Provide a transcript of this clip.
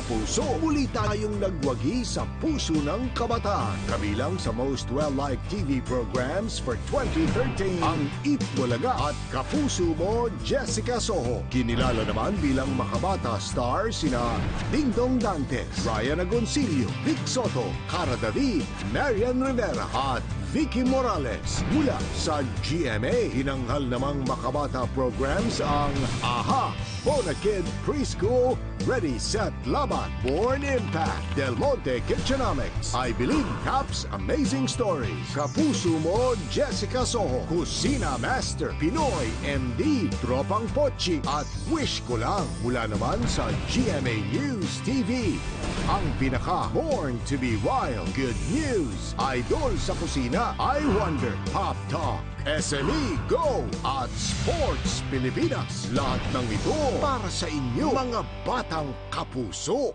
kapuso. Muli tayong nagwagi sa puso ng kabataan. Kabilang sa most well-liked TV programs for 2013, ang Eat Bulaga at Kapuso Mo, Jessica Soho. Kinilala naman bilang makabata star sina Dingdong Dantes, Ryan Agoncillo, Vic Soto, Cara David, Marian Rivera at Vicky Morales. Mula sa GMA, hinanghal namang makabata programs ang AHA, Bona Kid Preschool, Ready Set Laban, Born Impact, Del Monte Kitchenomics, I Believe Caps Amazing Stories, Kapuso Mo, Jessica Soho, Kusina Master, Pinoy MD, Tropang Pochi, at Wish Ko Lang mula naman sa GMA News TV. Ang pinaka Born to be Wild, Good News, Idol sa Kusina, I Wonder, Pop Talk, SME Go at Sports Pilipinas. Lahat ng ito para sa inyo mga batang kapuso.